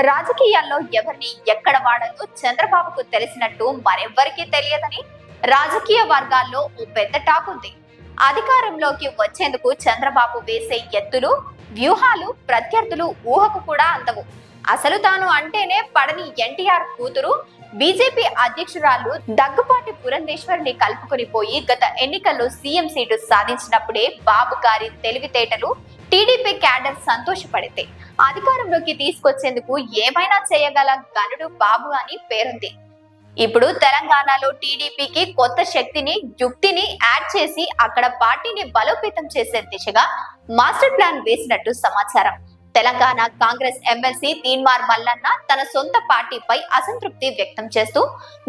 రాజకీయాల్లో ఎవరిని ఎక్కడ వాడాలో చంద్రబాబుకు తెలిసినట్టు మరెవ్వరికీ తెలియదని రాజకీయ వర్గాల్లో ఓ పెద్ద టాక్ ఉంది. అధికారంలోకి వచ్చేందుకు చంద్రబాబు వేసే ఎత్తులు వ్యూహాలు ప్రత్యర్థులు ఊహకు కూడా అందవు. అసలు తాను అంటేనే పడని ఎన్టీఆర్ కూతురు బీజేపీ అధ్యక్షురాలు దగ్గుపాటి పురంధేశ్వరిని కలుపుకొని పోయి గత ఎన్నికల్లో సీఎం సీటు సాధించినప్పుడే బాబు గారి తెలివితేటలు టీడీపీ క్యాడర్ సంతోషపడితే అధికారంలోకి తీసుకొచ్చేందుకు ఏమైనా చేయగల గనుడు బాబు అని పేరుంది. ఇప్పుడు తెలంగాణలో టీడీపీకి కొత్త శక్తిని యుక్తిని యాడ్ చేసి అక్కడ పార్టీని బలోపేతం చేసే దిశగా మాస్టర్ ప్లాన్ వేసినట్టు సమాచారం. తెలంగాణ కాంగ్రెస్ ఎమ్మెల్సీ తీన్మార్ మల్లన్న తన సొంత పార్టీపై అసంతృప్తి వ్యక్తం చేస్తూ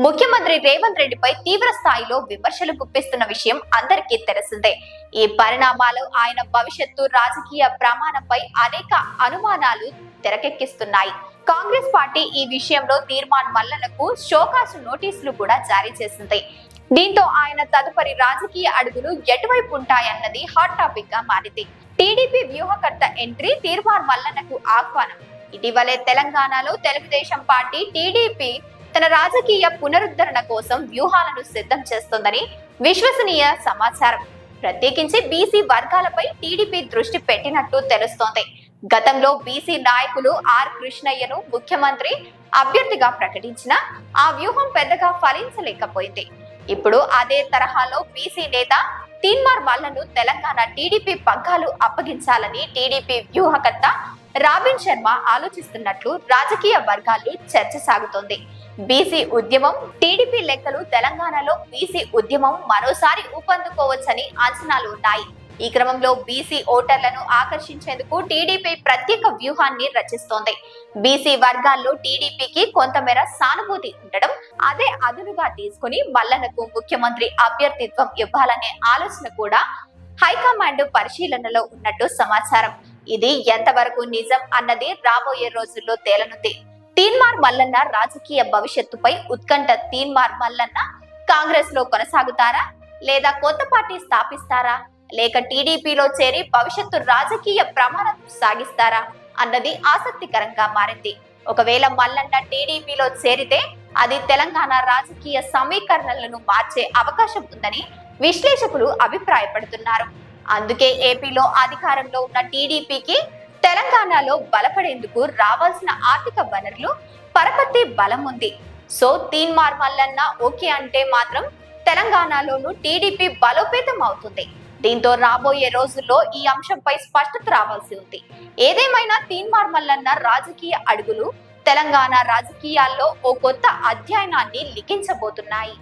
ముఖ్యమంత్రి రేవంత్ రెడ్డిపై తీవ్ర స్థాయిలో విమర్శలు గుప్పిస్తున్న విషయం అందరికీ తెలిసిందే. ఈ పరిణామాలు ఆయన భవిష్యత్తు రాజకీయ ప్రమాణంపై అనేక అనుమానాలు తెరకెక్కిస్తున్నాయి. కాంగ్రెస్ పార్టీ ఈ విషయంలో తీర్మాన్ మల్లలకు షోకాసు నోటీసులు కూడా జారీ చేసింది. దీంతో ఆయన తదుపరి రాజకీయ అడుగులు ఎటువైపు ఉంటాయన్నది హాట్ టాపిక్గా మారింది. టీడీపీ వ్యూహకర్త ఎంట్రీ తీర్మార్ మల్లన్నకు ఆహ్వానం. ఇటీవలే తెలంగాణలో తెలుగుదేశం పార్టీ టీడీపీ తన రాజకీయ పునరుద్ధరణ కోసం వ్యూహాలను సిద్ధం చేస్తోందని విశ్వసనీయ సమాచారం. ప్రత్యేకించి బీసీ వర్గాలపై టీడీపీ దృష్టి పెట్టినట్టు తెలుస్తోంది. గతంలో బీసీ నాయకులు ఆర్ కృష్ణయ్యను ముఖ్యమంత్రి అభ్యర్థిగా ప్రకటించిన ఆ వ్యూహం పెద్దగా ఫలించలేకపోయింది. ఇప్పుడు అదే తరహాలో బీసీ నేత తీన్మార్ మల్లను తెలంగాణ టీడీపీ పగ్గాలు అప్పగించాలని టీడీపీ వ్యూహకర్త రాబిన్ శర్మ ఆలోచిస్తున్నట్లు రాజకీయ వర్గాల్లో చర్చ సాగుతోంది. బీసీ ఉద్యమం టీడీపీ లెక్కలు తెలంగాణలో బీసీ ఉద్యమం మరోసారి ఊపందుకోవచ్చని అంచనాలు ఉన్నాయి. ఈ క్రమంలో బీసీ ఓటర్లను ఆకర్షించేందుకు టీడీపీ ప్రత్యేక వ్యూహాన్ని రచిస్తోంది. బీసీ వర్గాల్లో టీడీపీకి కొంతమేర సానుభూతి ఉండడం అదే అదునుగా తీసుకుని మల్లనకు ముఖ్యమంత్రి అభ్యర్థిత్వం ఇవ్వాలనే ఆలోచన కూడా హైకమాండ్ పరిశీలనలో ఉన్నట్టు సమాచారం. ఇది ఎంతవరకు నిజం అన్నది రాబోయే రోజుల్లో తేలనుంది. తీన్మార్ మల్లన్న రాజకీయ భవిష్యత్తుపై ఉత్కంఠ తీన్మార్ మల్లన్న కాంగ్రెస్లో కొనసాగుతారా? లేదా కొత్త పార్టీ స్థాపిస్తారా? లేక టీడీపీలో చేరి భవిష్యత్తు రాజకీయ ప్రమాణం సాగిస్తారా అన్నది ఆసక్తికరంగా మారింది. ఒకవేళ మల్లన్న టీడీపీలో చేరితే అది తెలంగాణ రాజకీయ సమీకరణలను మార్చే అవకాశం ఉందని విశ్లేషకులు అభిప్రాయపడుతున్నారు. అందుకే ఏపీలో అధికారంలో ఉన్న టీడీపీకి తెలంగాణలో బలపడేందుకు రావాల్సిన ఆర్థిక వనరులు పరపతి బలం ఉంది. సో తీన్ మల్లన్న ఓకే అంటే మాత్రం తెలంగాణలోనూ టీడీపీ బలోపేతం అవుతుంది. దీంతో రాబోయే రోజుల్లో ఈ అంశంపై స్పష్టత రావాల్సి ఉంది. ఏదేమైనా తీన్మార్ మల్లన్న రాజకీయ అడుగులు తెలంగాణ రాజకీయాల్లో ఓ కొత్త అధ్యయనాన్ని లిఖించబోతున్నాయి.